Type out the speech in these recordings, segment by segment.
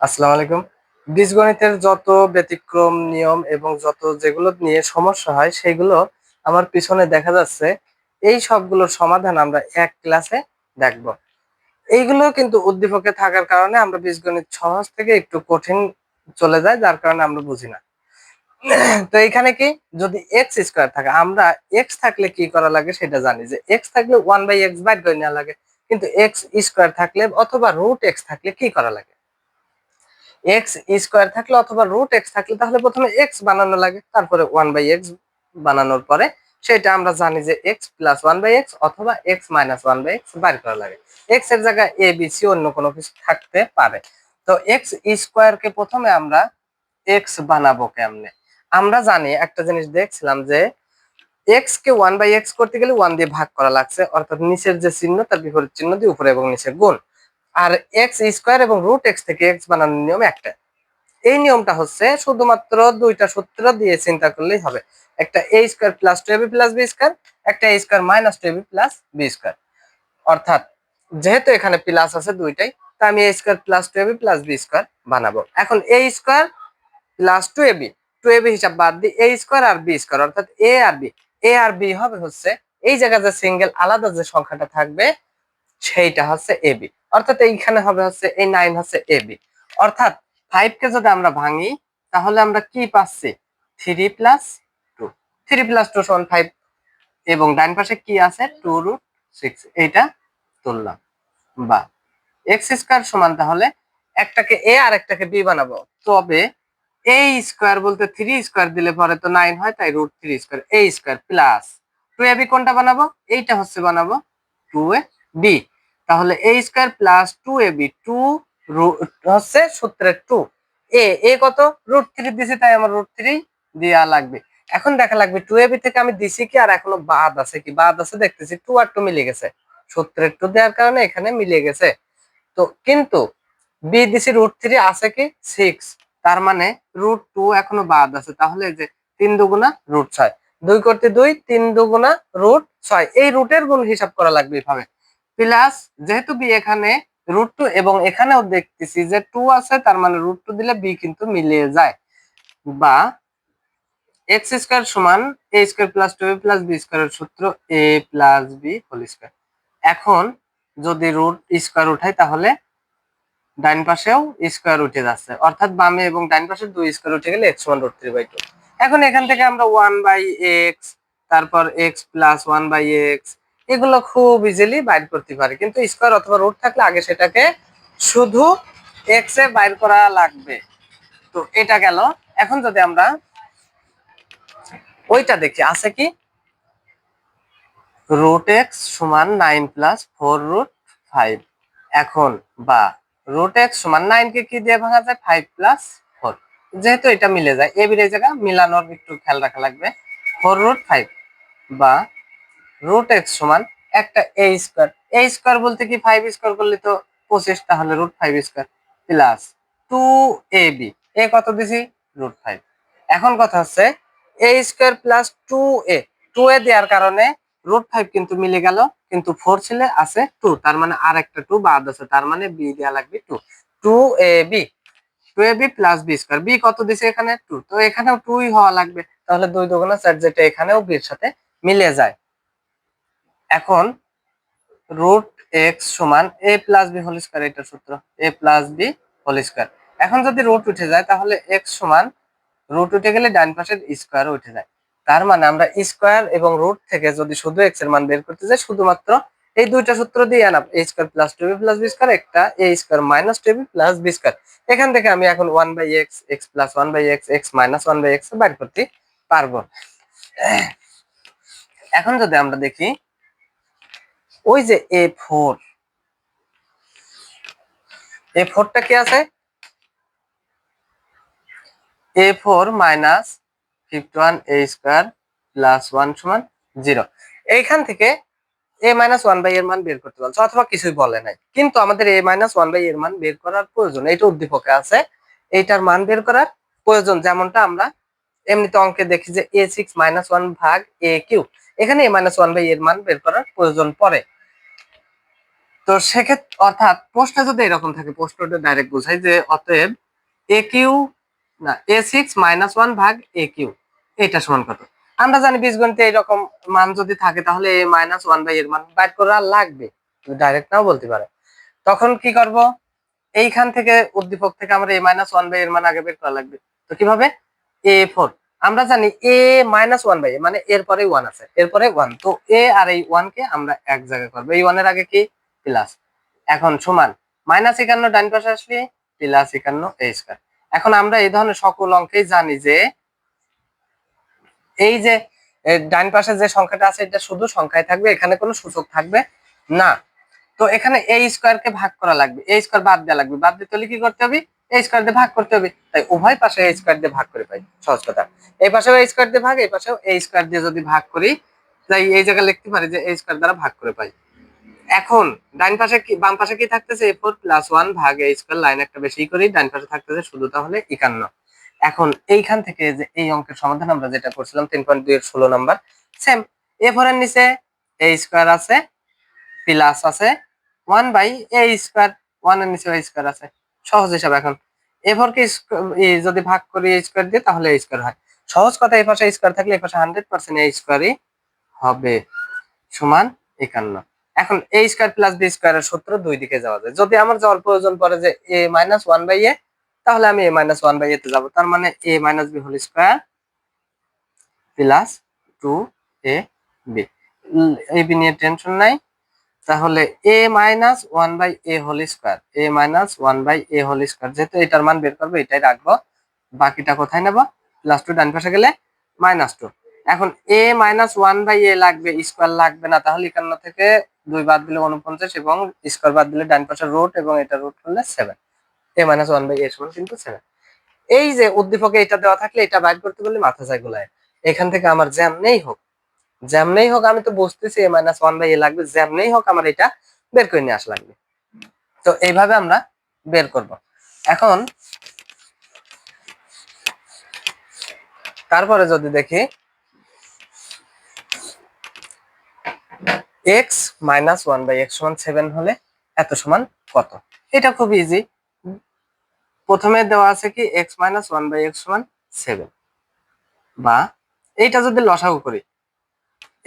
আসসালামু আলাইকুম। বীজগণিতের যত ব্যতিক্রম নিয়ম এবং যত যেগুলো নিয়ে সমস্যা হয়, সেগুলো আমার পিছনে দেখা যাচ্ছে। এই সবগুলোর সমাধান আমরা এক ক্লাসে দেখব। এইগুলো কিন্তু উদ্দীপকে থাকার কারণে আমরা বীজগণিত সহজ থেকে একটু কঠিন চলে যায়, যার কারণে আমরা বুঝি না। তো এখানে কি? যদি এক্স স্কোয়ার থাকে, আমরা এক্স থাকলে কি করা লাগে সেটা জানি যে এক্স থাকলে ওয়ান বাই এক্স বাইট নেওয়া লাগে। কিন্তু এক্স স্কোয়ার থাকলে অথবা রুট এক্স থাকলে কি করা লাগে? এক্স স্কোয়ার থাকলে অথবা রুট এক্স থাকলে তাহলে প্রথমে এক্স বানানো লাগে, তারপরে ওয়ান বাই এক্স বানানোর পরে সেটা আমরা জানি যে x plus one by x অথবা x minus one by x বার করা লাগে। এক্সের জায়গায় এ বি সি অন্য কোনো কিছু থাকতে পারে। তো এক্স স্কোয়ারকে প্রথমে আমরা এক্স বানাবো কেমনে? আমরা জানি, একটা জিনিস দেখছিলাম যে এক্স কে ওয়ান বাই এক্স করতে গেলে ওয়ান দিয়ে ভাগ করা লাগছে, অর্থাৎ নিচের যে চিহ্ন তার বিপরীত চিহ্ন দিয়ে উপরে এবং নিচে গুণ। আর এক্স স্কোয়ার এবং রুট এক্স থেকে এক্স বানানোর নিয়ম একটা। এই নিয়মটা হচ্ছে শুধুমাত্র দুইটা সূত্র দিয়ে চিন্তা করলেই হবে। একটা a square plus two a b plus b square, একটা a square minus two a b plus b square. অর্থাৎ যেহেতু এখানে প্লাস আছে দুইটাই, তা আমি a square plus two a b plus b square বানাবো। এখন a square plus two a b two a b হিসাব বাদ দিই এ স্কোয়ার আর বি স্কোয়ার, অর্থাৎ এ আর বি এ আর বি হবে হচ্ছে এই জায়গায় যে সিঙ্গেল আলাদা যে সংখ্যাটা থাকবে সেইটা হচ্ছে এবি অর্থাৎ এইখানে হবে হচ্ছে এই নাইন হচ্ছে এবি অর্থাৎ ফাইভ কে যদি আমরা ভাঙি, তাহলে আমরা কি পাচ্ছি? Three plus two three plus two সমান ফাইভ এবং ডান পাশে কি আছে? টু রুট সিক্স এইটা তুললাম। বা এক্স স্কোয়ার সমান তাহলে একটাকে এ আর একটাকে বি বানাবো। তবে এ স্কোয়ার বলতে থ্রি স্কোয়ার দিলে পরে তো নাইন হয়, তাই root three square a square plus two a b কোনটা বানাবো? এইটা হচ্ছে বানাবো টু এ বি তাহলে a square plus two a b two হচ্ছে সূত্রের টু এ এ কত? রুট থ্রি দিছি, তাই আমার রুট থ্রি দেওয়া লাগবে। এখন দেখা লাগবে টু এ বি থেকে আমি দিছি কি, আর এখনও বাদ আছে কি? বাদ আছে দেখতেছি টু আর টু মিলে গেছে। সূত্রের টু দেওয়ার কারণে এখানে মিলে গেছে। তো কিন্তু বি দিছি রুট থ্রি আছে কি? সিক্স তার মানে রুট টু এখনও বাদ আছে। তাহলে যে তিন দুগুণা রুট ছয়। দুই করতে দুই, তিন দুগুণা রুট ছয়। এই রুটের গুণ হিসাব করা লাগবে এভাবে। প্লাস যেহেতু বি এখানে রুট টু এবং এখানেও দেখতেছি যে টু আছে, তার মানে রুট টু দিলে বি কিন্তু মিলিয়ে যায়। বা এক্স স্কোয়ার সমান a square plus two a plus b স্কোয়ারের সূত্র a plus b whole square এখন যদি রুট স্কোয়ার উঠাই, তাহলে ডাইন পাশেও স্কোয়ার উঠে যাচ্ছে। অর্থাৎ বামে এবং ডাইন পাশে দুই স্কোয়ার উঠে গেলে x one root three by two এখন এখান থেকে আমরা ওয়ান বাই এক্স তারপর x plus one by x এগুলো খুব ইজিলি বাইর করতে পারে। কিন্তু স্কোয়ার অথবা রুট থাকলে আগে সেটাকে শুধু এক্স এ বাইর করা লাগবে। তো এটা গেল। এখন যদি আমরা ওইটা দেখি, আছে কি? রুট এক্স সমান nine plus four root five এখন বা রুট এক্স সমান নাইন কে দিয়ে ভাঙা যায়? ফাইভ প্লাস ফোর যেহেতু এটা মিলে যায়, এ বির জায়গা মিলানোর একটু খেয়াল রাখা লাগবে। ফোর রুট ফাইভ বা রুট এক্স সমান একটা এ স্কোয়ার এ স্কোয়ার বলতে কি ফাইভ স্কোয়ার করলে তো পঁচিশ, তাহলে root five square plus two a b a কত দিছি? রুট ফাইভ এখন কথা হচ্ছে a square plus two a two a দেওয়ার কারণে রুট ফাইভ কিন্তু মিলে গেল, কিন্তু ফোর ছিল আছে টু তার মানে আর একটা টু বাদ আছে, তার মানে বি দেওয়া লাগবে two two a b two a b plus b square b কত দিছে এখানে? টু তো এখানেও টুই হওয়া লাগবে, তাহলে দুই দুগুণা চার যেটা এখানেও বির সাথে মিলে যায়। এখন রুট এক্স সমান a plus b whole square এটা সূত্র। A plus b whole square এখন যদি রুট উঠে যায়, তাহলে এক্স সমান রুট উঠে গেলে ডান পাশের স্কোয়ার উঠে যায়। তার মানে আমরা স্কোয়ার এবং রুট থেকে যদি শুধু এক্সের মান বের করতে যাই, শুধুমাত্র এই দুইটা সূত্র দিয়ে আনা a square plus two b plus b square একটা a square minus two b plus b square এখান থেকে আমি এখন one by x x plus one by x x minus one by x বের করতে পারব। এখন যদি আমরা দেখি ওই যে এ ফোর এ ফোরটা কি আছে? A four minus fifty one a square plus one সমান জিরো এইখান থেকে এ মাইনাস ওয়ান বাই এর মান বের করতে বলছে, অথবা কিছুই বলে নাই। কিন্তু আমাদের এ মাইনাস ওয়ান বাই এর মান বের করার প্রয়োজন এটা উদ্দীপকে আছে। এইটার মান বের করার প্রয়োজন, যেমনটা আমরা এমনিতে অঙ্কে দেখি যে এ সিক্স মাইনাস ওয়ান ভাগ এ কিউ এখানে এ মাইনাস ওয়ান বাই এর মান বের করার প্রয়োজন পড়ে। তো সেক্ষেত্রে, অর্থাৎ প্রশ্নে যদি এরকম থাকে প্রশ্নটা ডাইরেক্ট বোঝাই যে অতএব এ কিউ না এ সিক্স মাইনাস ওয়ান ভাগ এ কিউ এটা সমান কত? আমরা জানি বীজগণিতে এইরকম মান যদি থাকে, তাহলে এ মাইনাস ওয়ান বাই এর মান বাইর করা লাগবে। ডাইরেক্ট নাও বলতে পারে। তখন কি করব? এইখান থেকে উদ্দীপক থেকে আমরা এ মাইনাস ওয়ান বাই এর মান আগে বের করা লাগবে। তো কীভাবে? এ ফোর আমরা জানি এ মাইনাস ওয়ান বাই মানে এরপরে ওয়ান আছে, এরপরে ওয়ান তো এ আর এই ওয়ান কে আমরা এক জায়গায় করব। এই ওয়ানের আগে কি? প্লাস এখন সমান মাইনাস একান্ন ডান পাশে আসলে প্লাস একান্ন এ স্কোয়ার এখন আমরা এই ধরনের সকল অঙ্কেই জানি যে, এই যে ডান পাশে যে সংখ্যাটা আছে, এটা শুধু সংখ্যায় থাকবে, এখানে কোনো সূচক থাকবে না। তো এখানে এই স্কোয়ারকে ভাগ করা লাগবে এই স্কোয়ার বাদ দেওয়া লাগবে। বাদ দিতে হলে কি করতে হবে? এই স্কোয়ার দিয়ে ভাগ করতে হবে। তাই উভয় পাশে এই স্কোয়ার দিয়ে ভাগ করে পাই। সহজ কথা। এই পাশেও এই স্কোয়ার দিয়ে ভাগ এই পাশেও এই স্কোয়ার দিয়ে যদি ভাগ করি, তাই এই জায়গায় লিখতে পারি যে এই স্কোয়ার দ্বারা ভাগ করে পাই। এখন, ডান পাশে কি, বাম পাশে কি থাকতেছে? এ ফোর প্লাস ওয়ান ভাগ এই স্কোয়ার লাইন একটা বেশি করি, ডান পাশে থাকতেছে শুধু তাহলে একান্ন। এখন এইখান থেকে যে এই অঙ্কের সমাধান আমরা যেটা করছিলাম, তিন পয়েন্ট দুই এর ষোলো নাম্বার সেম এ ফোর এর নিচে এ স্কোয়ার আছে প্লাস আছে ওয়ান বাই এ স্কোয়ার ওয়ানের নিচে এ স্কোয়ার আছে। সহজ হিসাব এখন। এ ফোর কে যদি ভাগ করি স্কোয়ার দিয়ে, তাহলে এ স্কোয়ার হয়। সহজ কথা এই পাশে স্কোয়ার থাকলে এই পাশে হান্ড্রেড পার্সেন্ট এ স্কোয়ারই হবে, সমান একান্ন। এখন এ স্কোয়ার প্লাস বি স্কোয়ারের সূত্র দুই দিকে যাওয়া যায়। যদি আমার যাওয়ার প্রয়োজন পড়ে যে a minus one by a তাহলে আমি এ মাইনাস ওয়ান বাই এতে যাব। তার মানে a minus b whole square plus two a b a b নিয়ে টেনশন নাই। তাহলে a minus one by a whole square a minus one by a whole square যেহেতু এটার মান বের করব, এটাই রাখব। বাকিটা কোথায় নেব? প্লাস টু ডান পাশে গেলে মাইনাস টু এখন a minus one by a লাগবে স্কোয়ার লাগবে না। তাহলে একান্ন থেকে দুই বাদ দিলে উনপঞ্চাশ এবং স্কোয়ার বাদ দিলে ডান পাশে রুট এবং এটা রুট করলে seven a minus one by a সমান কিন্তু সেভেন এই যে উদ্দীপকে এটা দেওয়া থাকলে এটা বাইর করতে বললে মাথা যায় গোলায়। এখান থেকে আমার জ্যাম নেই হোক। যেমনেই হোক, আমি তো বুঝতেছি a minus one by a লাগবে। যেমনেই হোক, আমার এটা বের করে নিয়ে আসা লাগবে। তো এইভাবে আমরা বের করব। এখন তারপরে যদি দেখি x minus one by x সমান সেভেন হলে এত সমান কত? এটা খুব ইজি প্রথমে দেওয়া আছে কি x minus one by x সমান সেভেন বা এইটা যদি লসাগু করি,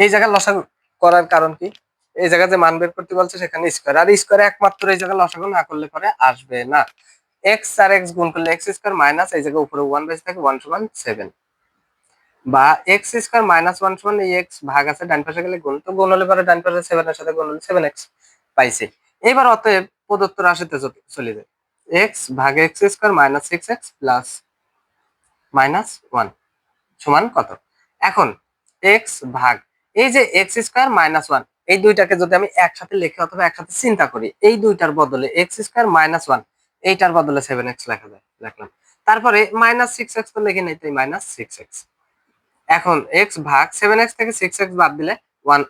এই জায়গায় লসাগু করার কারণ কি? এই জায়গায় যে মান বের করতে বলছে সেখানে স্কোয়ার আর স্কোয়ারে একমাত্র এই জায়গায় লসাগু না করলে পরে আসবে না। এক্স আর এক্স গুণ করলে এক্স স্কোয়ার মাইনাস এই জায়গায় উপরে ওয়ান বেস থাকে ওয়ান সমান সেভেন বা এক্স স্কোয়ার মাইনাস ওয়ান সমান এই এক্স ভাগ আছে ডান পাশে গেলে গুণ, তো গুণ হলে পরে ডান পাশে সেভেনের সাথে গুণ হলে সেভেন এক্স পাইছি। এবার অতএব প্রদত্ত রাশিতে চলে যায় এক্স ভাগ x square minus six x plus minus one সমান কত? এখন এক্স ভাগ, এই যে এক্স স্কোয়ার মাইনাস ওয়ান এই দুইটাকে যদি আমি একসাথে লিখে অথবা একসাথে চিন্তা করি, এই দুইটার বদলে এক্স স্কোয়ার মাইনাস ওয়ান এইটার বদলে সেভেন এক্স লেখা যায়, লিখলাম। তারপরে মাইনাস সিক্স এক্স তো লিখে নেই, তাই মাইনাস সিক্স এক্স এখন এক্স ভাগ সেভেন এক্স থেকে সিক্স এক্স বাদ দিলে ওয়ান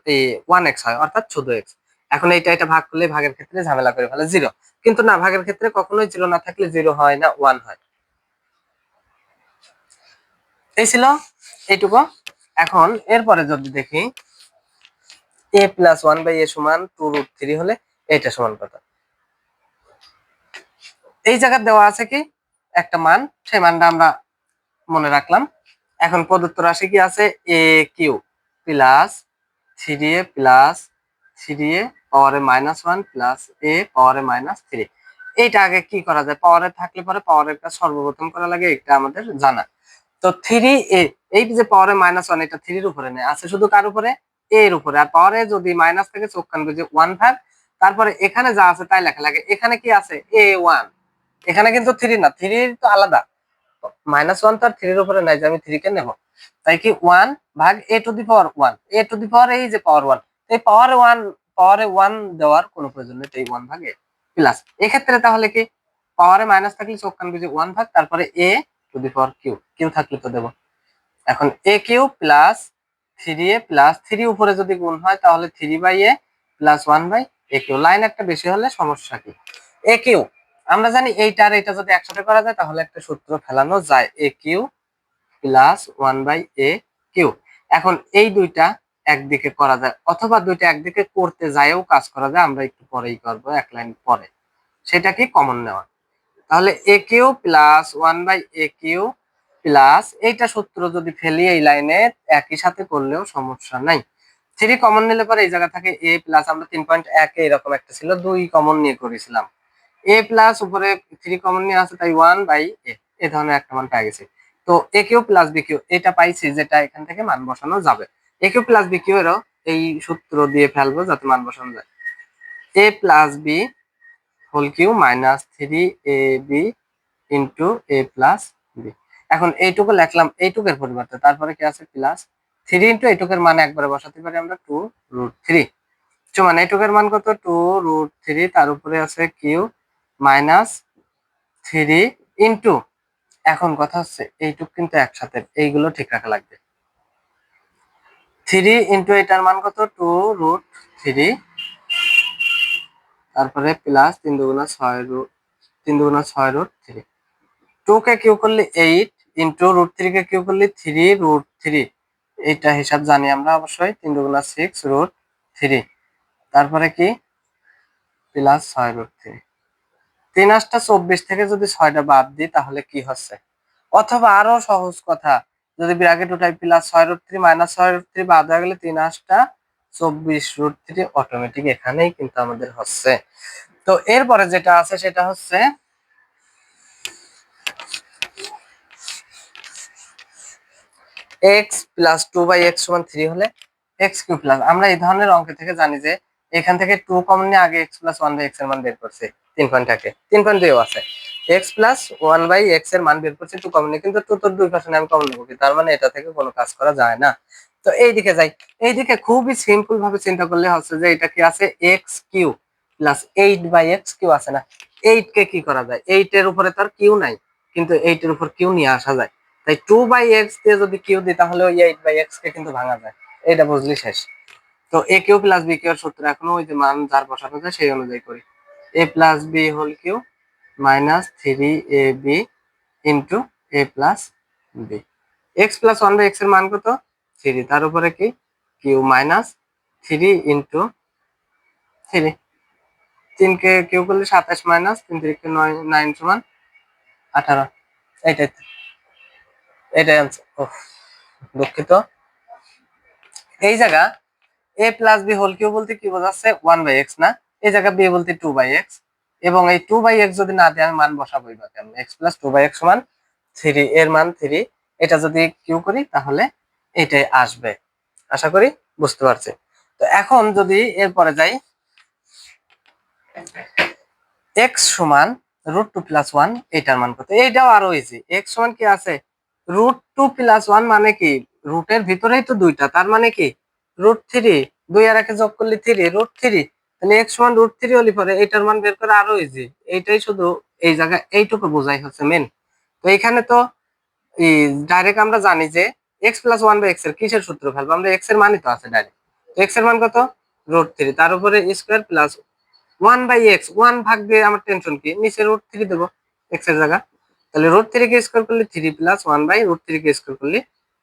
ওয়ান এক্স হয়, অর্থাৎ চোদ্দ এক্স এখন এইটা এটা ভাগ করলে ভাগের ক্ষেত্রে ঝামেলা করে ফেলে জিরো কিন্তু না, ভাগের ক্ষেত্রে কখনোই জিরো না থাকলে জিরো হয় না ওয়ান হয়। এই ছিল এইটুকু। এখন এরপরে যদি দেখি a plus one by a সমান টু থ্রি হলে এটা সমান কত? এই জায়গায় দেওয়া আছে কি? একটা মান, সেই মানটা আমরা মনে রাখলাম। এখন প্রদত্ত রাশি কি আছে? A cube plus three a plus three a পাওয়ারে মাইনাস ওয়ান প্লাস এ পাওয়ারে মাইনাস থ্রি এইটা আগে কি করা যায়? পাওয়ারে থাকলে পরে পাওয়ারের সর্বপ্রথম করা লাগে, এটা আমাদের জানা। তো থ্রি এ এই যে পাওয়ারে মাইনাস ওয়ান এটা থ্রির উপরে নেই। আছে শুধু কার উপরে? এ এর উপরে। আর পাওয়ারে যদি মাইনাস থেকে, চোখ কানবে যে ওয়ান ভাগ তারপরে এখানে যা আছে তাই লেখা লাগে। এখানে কি আছে? এ ওয়ান এখানে কিন্তু থ্রি না থ্রি তো আলাদা। মাইনাস ওয়ান তো আর থ্রির উপরে নাই যে আমি থ্রি কে নেব। তাই কি ওয়ান ভাগ a two the power one a two the power এই যে পাওয়ার ওয়ান এই পাওয়ার ওয়ান পাওয়ারে ওয়ান দেওয়ার কোনো প্রয়োজন নেই এই ওয়ান ভাগে প্লাস এক্ষেত্রে তাহলে কি পাওয়ারে মাইনাস থাকলে চোখ যে ওয়ান ভাগ, তারপরে a two the power cube cube থাকলে তো দেবো। এখন a cube plus three a plus three উপরে যদি গুণ হয়, তাহলে three by a plus one by a cube line একটা বেশি হলে সমস্যা কি? এ কিউ আমরা জানি এইটা আর এটা যদি একসাথে করা যায়, তাহলে একটা সূত্র ফেলানো যায় a cube plus one by a cube এখন এই দুইটা একদিকে করা যায় অথবা দুইটা একদিকে করতে যায়ও কাজ করা যায়, আমরা একটু পরেই করব, এক লাইন পরে। সেটা কি কমন নেওয়া? তাহলে a cube plus one by a cube plus এইটা সূত্র যদি ফেলি এই লাইনে, একই সাথে করলেও সমস্যা নাই। থ্রি কমন নিলে পরে এই জায়গা থাকে এ প্লাস আমরা তিন পয়েন্ট এক এরকম একটা ছিল, দুই কমন নিয়ে করেছিলাম। এ প্লাস উপরে থ্রি কমন নিয়ে আছে তাই ওয়ান বাই এ এই ধরনের একটা মান পেয়ে গেছি। তো a cube plus b cube, এটা পাইছি যেটা এখান থেকে মান বসানো যাবে। A cube plus b cube এরও এই সূত্র দিয়ে ফেলব যাতে মান বসানো যায়। A plus b whole cube minus three a b into a plus b এখন এইটুকু লিখলাম, এইটুকের পরিবর্তে। তারপরে কি আছে? প্লাস থ্রি ইন্টু এইটুকের মান একবারে বসাতে পারি আমরা টু রুট থ্রি সমান এইটুকের মান কত? টু রুট থ্রি তার উপরে আছে কিউ মাইনাস থ্রি ইন্টু। এখন কথা হচ্ছে এইটুক কিন্তু একসাথে, এইগুলো ঠিক রাখা লাগবে। থ্রি ইন্টু এটার মান কত? Two root three. তারপরে প্লাস তিন দুগুণা ছয় রুট, তিন দুগুণা ছয় রুট থ্রি। টু কে কিউ করলে এইট ইন্টু রুট থ্রি কে কিউ করলে থ্রি রুট থ্রি। এইটা হিসাব জানি আমরা অবশ্যই, তিন দুগুণা সিক্স রুট থ্রি। তারপরে কি? প্লাস ছয় রুট থ্রি। তিন আটটা চব্বিশ থেকে যদি ছয়টা বাদ দিই, তাহলে কি হচ্ছে? অথবা আরও সহজ কথা, যদি ব্র্যাকেট উঠাই প্লাস ছয় রুট থ্রি মাইনাস ছয় রুট থ্রি বাদ হয়ে গেলে তিন আটটা চব্বিশ রুট থ্রি অটোমেটিক এখানেই কিন্তু আমাদের হচ্ছে। তো এরপরে যেটা আছে সেটা হচ্ছে x plus two by x সমান থ্রি হলে এক্স কিউ প্লাস আমরা এই ধরনের অঙ্ক থেকে জানি যে এখান থেকে টু কমন আগে এক্স প্লাস ওয়ান বাই এক্সের মান বের করছে, তিন পয়েন্ট থাকে তিন পয়েন্ট দুইও আছে। এক্স প্লাস ওয়ান বাই এক্সের মান বের করছে টু কমন কিন্তু টু তো দুই পার্সেন্ট আমি কমন নেব তার মানে এটা থেকে কোনো কাজ করা যায় না। তো এইদিকে যাই। এইদিকে খুবই সিম্পল ভাবে চিন্তা করলে হচ্ছে যে এটা কি আছে? X cube plus eight by x cube আছে না? এইট কে কি করা যায়? এইট এর উপরে তার কিউ নাই। কিন্তু এইট এর উপর কিউ নিয়ে আসা যায়। তাই টু বাই এক্স দিয়ে যদি কিউ দিই, তাহলে ওই এইট বাই এক্স কে কিন্তু ভাঙা যায়। এটা বুঝলি শেষ। তো a cube plus b cube সূত্র এখনও ওই যে মান যার বসানো যায় সেই অনুযায়ী করি। A plus b whole cube minus three a b into a plus b x plus one by এক্সের মান কত? থ্রি তার উপরে কি? Cube minus three into three তিনকে কিউ করলে সাতাশ মাইনাস তিন তিরিকে নয় নাইন সমান আঠারো। এইটাই তো। এটাই আনসার দুঃখিত। এই জায়গা a plus b whole cube বলতে কি বোঝাচ্ছে? ওয়ান বাই এক্স না? এই জায়গা বি বলতে টু বাই এক্স এবং এই টু বাই এক্স যদি না দিয়ে, আমি মান বসাবোই বা কেমন x plus two by x সমান থ্রি এর মান থ্রি এটা যদি কিউ করি, তাহলে এটাই আসবে। আশা করি বুঝতে পারছি। তো এখন যদি এরপরে যাই এক্স সমান রুট টু প্লাস ওয়ান এটার মান কত? এইটাও আরও ইজি এক্স সমান কি আছে? রুট টু প্লাস ওয়ান মানে কি? রুটের ভিতরেই তো দুইটা, তার মানে কি? রুট থ্রি দুই আর একে যোগ করলে থ্রি রুট থ্রি তাহলে এক্স ওয়ান রুট থ্রি হলে পরে এইটার মান বের করা আরও ইজি এইটাই শুধু এই জায়গায় এইটুকু বোঝাই হচ্ছে মেন তো এখানে তো ডাইরেক্ট আমরা জানি যে এক্স প্লাস ওয়ান বাই এক্সের কিসের সূত্র ফেলব? আমরা এক্সের মানই তো আছে ডাইরেক্ট এক্সের মান কত? রুট থ্রি তার উপরে square plus one by x one ভাগ দিয়ে আমার টেনশন কি? নিচে রুট থ্রি দেবো এক্সের জায়গা। তাহলে রুট থ্রি কে স্কোয়ার করলে three plus one by root three K square করলে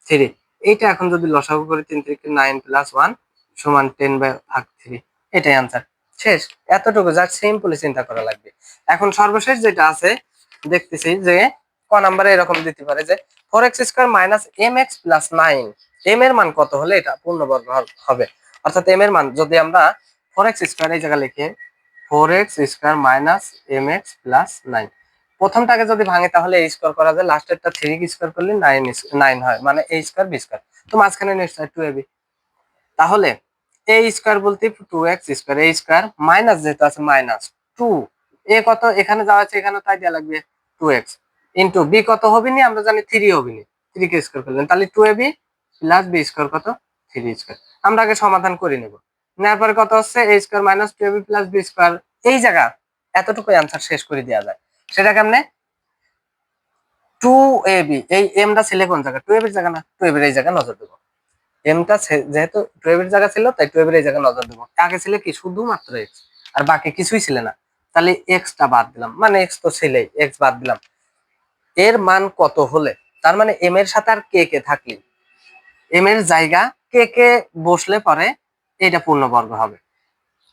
থ্রি এইটা এখন যদি লসাগু করে তিন থেকে নাইন প্লাস ওয়ান সমান টেন বাই ভাগ থ্রি এটাই আনসার শেষ। এতটুকু যা সিম্পলি চিন্তা করা লাগবে। এখন সর্বশেষ যেটা আছে, দেখতেছি যে ক নাম্বারে এরকম দিতে পারে যে four x square minus m x plus nine m এর মান কত হলে এটা পূর্ণবর্গ হবে? অর্থাৎ এম এর মান যদি আমরা ফোর এক্স স্কোয়ার এই জায়গায় লিখে four x square minus m x plus nine প্রথমটাকে যদি ভাঙে তাহলে এই স্কোয়ার করা যায়। লাস্টেরটা থ্রি স্কোয়ার করলে নাইন নাইন হয়। মানে এ স্কোয়ার বি স্কোয়ার তো মাঝখানে নিশ্চয় টু এ বি তাহলে এ স্কোয়ার বলতে two x square a square minus যেহেতু আছে মাইনাস টু এ কত? এখানে যাওয়া আছে এখানে তাই দেওয়া লাগবে টু এক্স ইন্টু বি কত হবে নি আমরা জানি থ্রি হবে নি থ্রি কে স্কোয়ার করলেন। তাহলে two a b plus b square কত? থ্রি স্কোয়ার আমরা আগে সমাধান করে নেব। নেওয়ার পরে কত হচ্ছে? A square minus two a b plus b square এই জায়গা। এতটুকু অ্যান্সার শেষ করে দেওয়া যায়। সেটা কেমনে? টু এ বি এই এমটা ছেলে কোন জায়গা টু এবির জায়গা না? টু এবির এই জায়গা নজর দেবো। এমটা যেহেতু টু এবির জায়গা ছিল, তাই টু এবির এই জায়গা নজর দেবো। আগে ছিল কি? শুধুমাত্র এক্স আর বাকি কিছুই ছিল না। তাহলে এক্সটা বাদ দিলাম। মানে এক্স তো ছেলেই এক্স বাদ দিলাম। এর মান কত হলে? তার মানে এম এর সাথে আর কে কে থাকলে? এম এর জায়গা কে কে বসলে পরে এটা পূর্ণবর্গ হবে।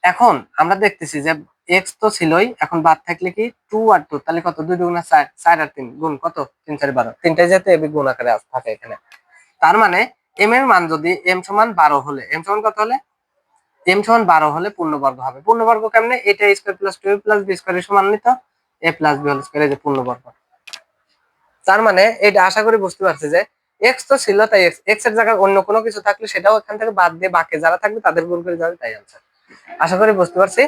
এখন আমরা দেখতেছি যে এক্স তো ছিলই, এখন বাদ থাকলে কি টু আর টু তাহলে কত? দুই দুগুণা চার আর তিন, গুণ কত? তিন, চার, বারো। তিনটাই এবি গুণ আকারে থাকে এখানে। তার মানে এম এর মান যদি এম সমান বারো হলে এম সমান কত হলে? এম সমান বারো হলে পূর্ণবর্গ হবে। পূর্ণবর্গ কেমনে? এটা square plus two plus b square সমান নিত? A plus b whole square যে পূর্ণবর্গ। তার মানে এটা আশা করি বুঝতে পারছি যে এক্স তো ছিল, তাই এক্স এক্সের জায়গায় অন্য কোনো কিছু থাকলে সেটাও এখান থেকে বাদ দিয়ে বাকি যারা থাকবে তাদের গুণ করে যাবে, তাই আনসার আশা করি বুঝতে পারছি।